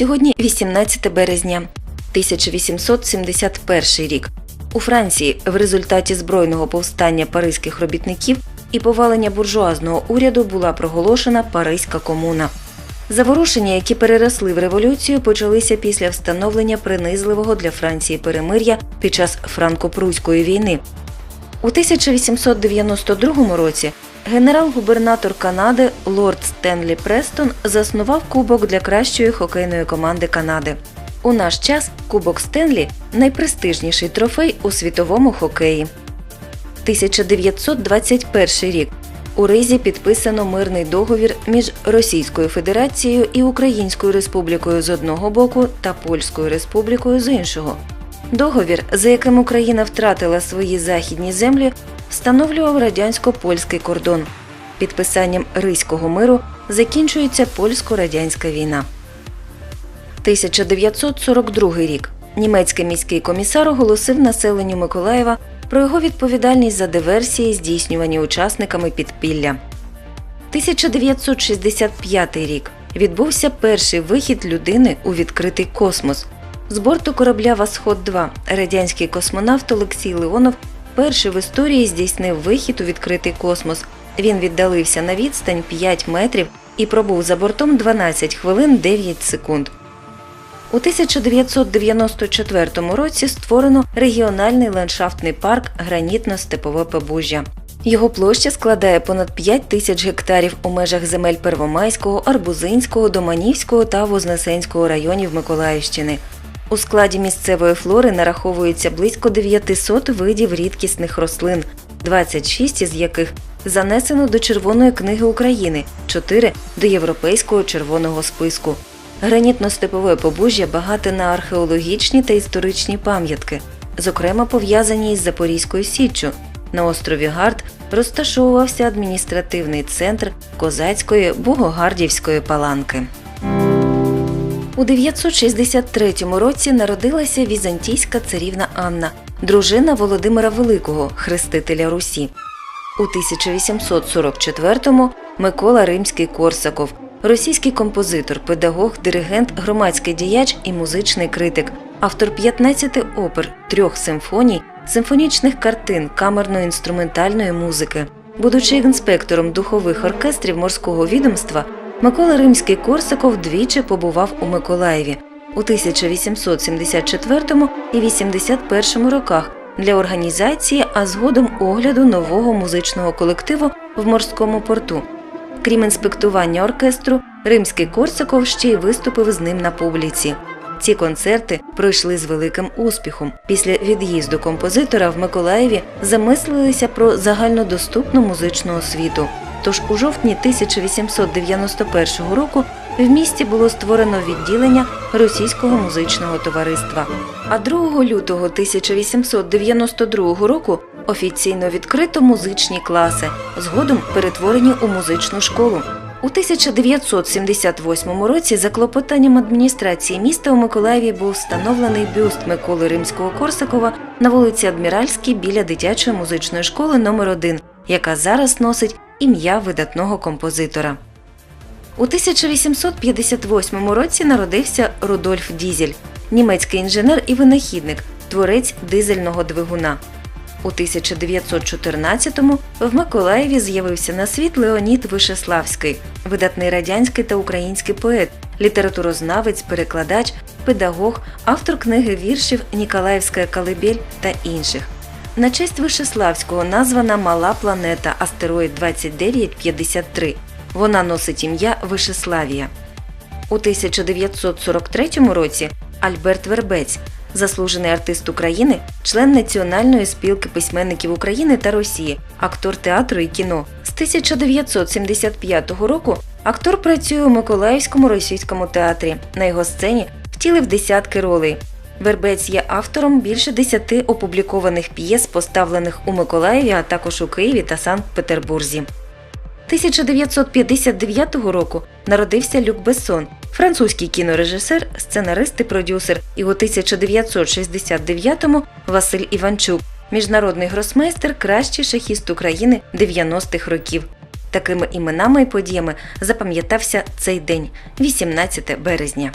Сьогодні 18 березня, 1871 рік. У Франції в результаті збройного повстання паризьких робітників і повалення буржуазного уряду була проголошена Паризька комуна. Заворушення, які переросли в революцію, почалися після встановлення принизливого для Франції перемир'я під час франко-пруської війни. У 1892 році генерал-губернатор Канади лорд Стенлі Престон заснував кубок для кращої хокейної команди Канади. У наш час Кубок Стенлі найпрестижніший трофей у світовому хокеї. 1921 рік. У Ризі підписано мирний договір між Російською Федерацією і Українською Республікою з одного боку та Польською Республікою з іншого. Договір, за яким Україна втратила свої західні землі, встановлював радянсько-польський кордон. Підписанням Ризького миру закінчується польсько-радянська війна. 1942 рік. Німецький міський комісар оголосив населенню Миколаєва про його відповідальність за диверсії, здійснювані учасниками підпілля. 1965 рік. Відбувся перший вихід людини у відкритий космос. З борту корабля Восход-2 радянський космонавт Олексій Леонов перший в історії здійснив вихід у відкритий космос. Він віддалився на відстань 5 метрів і пробув за бортом 12 хвилин 9 секунд. У 1994 році створено регіональний ландшафтний парк Гранітно-Степове Побужжя. Його площа складає понад 5 тисяч гектарів у межах земель Первомайського, Арбузинського, Доманівського та Вознесенського районів Миколаївщини. У складі місцевої флори нараховується близько 900 видів рідкісних рослин, 26 із яких занесено до Червоної книги України, 4 – до Європейського червоного списку. Гранітно-степове побужжя багате на археологічні та історичні пам'ятки, зокрема пов'язані із Запорізькою Січчю. На острові Гард розташовувався адміністративний центр козацької Богогардівської паланки. У 963 році народилася візантійська царівна Анна, дружина Володимира Великого, хрестителя Русі. У 1844-му Микола Римський Корсаков, російський композитор, педагог, диригент, громадський діяч і музичний критик, автор 15 опер, трьох симфоній, симфонічних картин, камерно-інструментальної музики. Будучи інспектором духових оркестрів морського відомства, Микола Римський Корсаков двічі побував у Миколаєві у 1874 і 81 роках для організації, а згодом огляду нового музичного колективу в морському порту. Крім інспектування оркестру, Римський Корсаков ще й виступив з ним на публіці. Ці концерти пройшли з великим успіхом. Після від'їзду композитора в Миколаєві замислилися про загальнодоступну музичну освіту. Тож у жовтні 1891 року в місті було створено відділення Російського музичного товариства. А 2 лютого 1892 року офіційно відкрито музичні класи, згодом перетворені у музичну школу. У 1978 році за клопотанням адміністрації міста у Миколаєві був встановлений бюст Миколи Римського Корсакова на вулиці Адміральській біля дитячої музичної школи номер 1 яка зараз носить ім'я видатного композитора. У 1858 році народився Рудольф Дізель, німецький інженер і винахідник, творець дизельного двигуна. У 1914-му в Миколаєві з'явився на світ Леонід Вишеславський, видатний радянський та український поет, літературознавець, перекладач, педагог, автор книги віршів Ніколаївська Калибель та інших. На честь Вишеславського названа Мала планета астероїд 2953. Вона носить ім'я Вишеславія. У 1943 році Альберт Вербець, заслужений артист України, член Національної спілки письменників України та Росії, актор театру і кіно. З 1975 року актор працює у Миколаївському російському театрі. На його сцені втілив десятки ролей. Вербець є автором більше десяти опублікованих п'єс, поставлених у Миколаєві, а також у Києві та Санкт-Петербурзі. 1959 року народився Люк Бессон, французький кінорежисер, сценарист і продюсер. І у 1969-му Василь Іванчук, міжнародний гросмейстер, кращий шахіст України 90-х років. Такими іменами і подіями запам'ятався цей день, 18 березня.